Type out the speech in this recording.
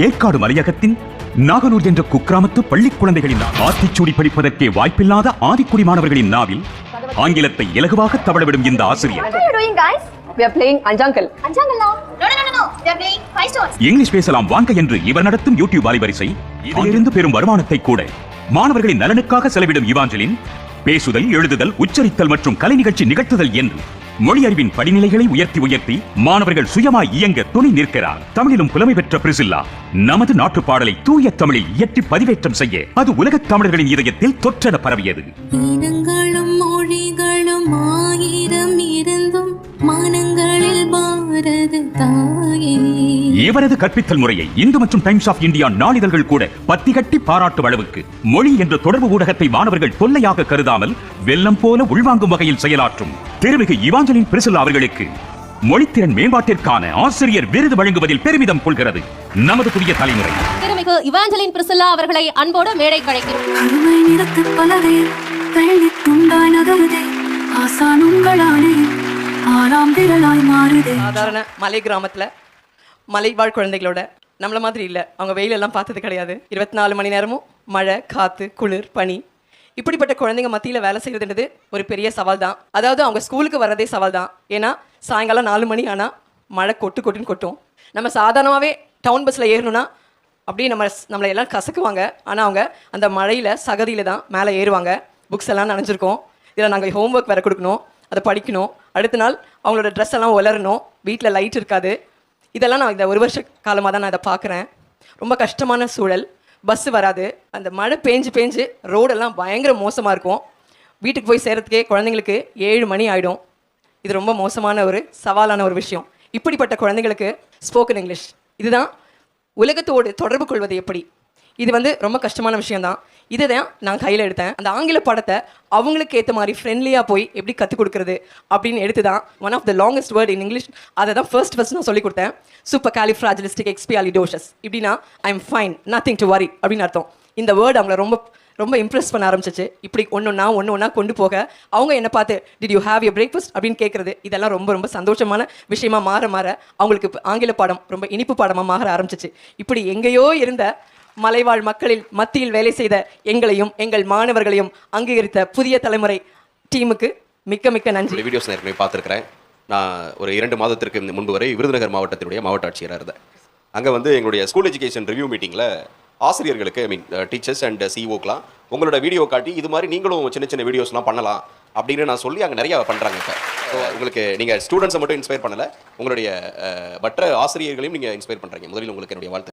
ஏற்காடு மலையகத்தின் நாகனூர் என்ற குக்கிராமத்து பள்ளிக் குழந்தைகளின் ஆத்திச்சூடி படிப்பதற்கே வாய்ப்பில்லாத ஆதிக்குடி மாணவர்களின் நாவில் ஆங்கிலத்தை இலகுவாக தவளவிடும் இந்த ஆசிரியர் What are you doing, guys? We are playing Anjankal. Anjangal now? No, no, no, no, no. They're playing five stones. English பேசலாம் வாங்க என்று இவர் நடத்தும் யூடியூப் அலைவரிசை இதிலிருந்து பெறும் வருமானத்தை கூட மாணவர்களின் நலனுக்காக செலவிடும் இவாஞ்சலின் பேசுதல் எழுதுதல் உச்சரித்தல் மற்றும் கலை நிகழ்ச்சி நிகழ்த்துதல் என்று மொழி அறிவின் படிநிலைகளை உயர்த்தி உயர்த்தி மாணவர்கள் சுயமாய் இயங்க துணை நிற்கிறார். தமிழிலும் புலமை பெற்ற பிரிசில்லா நமது நாட்டு பாடலை தூய தமிழில் இயற்றி பதிவேற்றம் செய்ய அது உலகத் தமிழர்களின் இதயத்தில் தொற்றென பரவியது. இவரது கற்பித்தல் முறையை இந்து மற்றும் டைம்ஸ் ஆஃப் இந்தியா நாளிதழ்கள் கூட பத்தி கட்டி பாராட்டும் அளவுக்கு மொழி என்ற தொடர்பு ஊடகத்தை மாணவர்கள் தொல்லையாக கருதாமல் வெள்ளம் போல உள்வாங்கும் வகையில் செயலாற்றும் திருமிகு இவாஞ்சலின் பிரிசில் அவர்களுக்கு மொழித்திறன் மேம்பாட்டிற்கான ஆசிரியர் விருது வழங்குவதில் பெருமிதம் கொள்கிறது. நமது புதிய தலைமுறை. திருமிகு இவாஞ்சலின் பிரிசில்லா அவர்களை அன்போடு மேடை கழைக்கிறோம் கருமை நிறத்து பலவே வெள்ளி துண்டாய் நகருதே ஆசான் உங்களானே ஆறாம் திரளாய் மாறுதே. சாதாரண மலை கிராமத்தில் மலைவாழ் குழந்தைகளோட. நம்மள மாதிரி இல்லை. அவங்க வெயிலெல்லாம் பார்த்தது கிடையாது. இருபத்தி நாலு மணி நேரமும் மழை காற்று குளிர் பனி. இப்படிப்பட்ட குழந்தைங்க மத்தியில் வேலை செய்கிறதுன்றது ஒரு பெரிய சவால் தான். அதாவது அவங்க ஸ்கூலுக்கு வர்றதே சவால் தான். ஏன்னா சாயங்காலம் நாலு மணி ஆனால் மழை கொட்டு கொட்டுன்னு கொட்டும். நம்ம சாதாரணமாகவே டவுன் பஸ்ஸில் ஏறணும்னா அப்படியே நம்ம நம்மளை எல்லாம் கசக்குவாங்க. ஆனால் அவங்க அந்த மழையில் சகதியில் தான் மேலே ஏறுவாங்க. புக்ஸ் எல்லாம் நனைஞ்சிருக்கோம். இதில் நாங்கள் ஹோம்ஒர்க் வேறு கொடுக்கணும். அதை படிக்கணும். அடுத்த நாள் அவங்களோட ட்ரெஸ் எல்லாம் உலரணும். வீட்டில் லைட் இருக்காது. இதெல்லாம் நான் இந்த ஒரு வருஷ காலமாக தான் நான் இதை பார்க்குறேன். ரொம்ப கஷ்டமான சூழல். பஸ்ஸு வராது. அந்த மழை பேஞ்சு பேஞ்சு ரோடெல்லாம் பயங்கர மோசமாக இருக்கும். வீட்டுக்கு போய் சேரத்துக்கே குழந்தைங்களுக்கு ஏழு மணி ஆகிடும் இது ரொம்ப மோசமான ஒரு சவாலான ஒரு விஷயம். இப்படிப்பட்ட குழந்தைங்களுக்கு ஸ்போக்கன் இங்கிலீஷ் இதுதான் உலகத்தோடு தொடர்பு கொள்வது எப்படி? இது வந்து ரொம்ப கஷ்டமான விஷயம் தான் இதை தான் நான் கையில் எடுத்தேன். அந்த ஆங்கில பாடத்தை அவங்களுக்கு ஏற்ற மாதிரி ஃப்ரெண்ட்லியாக போய் எப்படி கற்றுக் கொடுக்குறது அப்படின்னு எடுத்து தான் one of the longest word in English அதை தான் ஃபர்ஸ்ட் ஃபர்ஸ்ட் நான் சொல்லி கொடுத்தேன். சூப்பர் காலிஃப்ராஜிலிஸ்டிக் எக்ஸ்பியாலிடோஷஸ் இப்படின்னா I am fine nothing to worry அப்படின்னு அர்த்தம். இந்த வேர்டு அவங்கள ரொம்ப ரொம்ப இம்ப்ரெஸ் பண்ண ஆரம்பிச்சிச்சு. இப்படி ஒன்று ஒன்றா ஒன்று ஒன்றா கொண்டு போக அவங்க என்ன பார்த்து did you have you breakfast அப்படின்னு கேட்குறது இதெல்லாம் ரொம்ப ரொம்ப சந்தோஷமான விஷயமா மாற மாற அவங்களுக்கு ஆங்கில பாடம் ரொம்ப இனிப்பு பாடமாக மாற ஆரம்பிச்சிச்சு. இப்படி எங்கேயோ இருந்த மலைவாழ் மக்களில் மத்தியில் வேலை செய்த எங்களையும் எங்கள் மாணவர்களையும் அங்கீகரித்த புதிய தலைமுறை டீமுக்கு மிக்க மிக்க நன்றி. வீடியோஸ் நான் ஏற்கனவே பார்த்துருக்கிறேன். நான் ஒரு இரண்டு மாதத்திற்கு முன்பு வரை விருதுநகர் மாவட்டத்தினுடைய மாவட்ட ஆட்சியராக இருந்தேன். அங்கே வந்து எங்களுடைய ஸ்கூல் எஜுகேஷன் ரிவ்யூ மீட்டிங்கில் ஆசிரியர்களுக்கு ஐ மீன் டீச்சர்ஸ் அண்ட் சிஓக்கெலாம் உங்களோட வீடியோ காட்டி இது மாதிரி நீங்களும் சின்ன சின்ன வீடியோஸ்லாம் பண்ணலாம் அப்படின்னு நான் சொல்லி அங்கே நிறையா பண்ணுறாங்க இப்போ. ஸோ உங்களுக்கு நீங்கள் ஸ்டூடெண்ட்ஸை மட்டும் இன்ஸ்பயர் பண்ணலை உங்களுடைய uh, மற்ற ஆசிரியர்களையும் நீங்கள் இன்ஸ்பயர் பண்ணுறீங்க முதலில் உங்களுக்கு என்னுடைய வாழ்த்து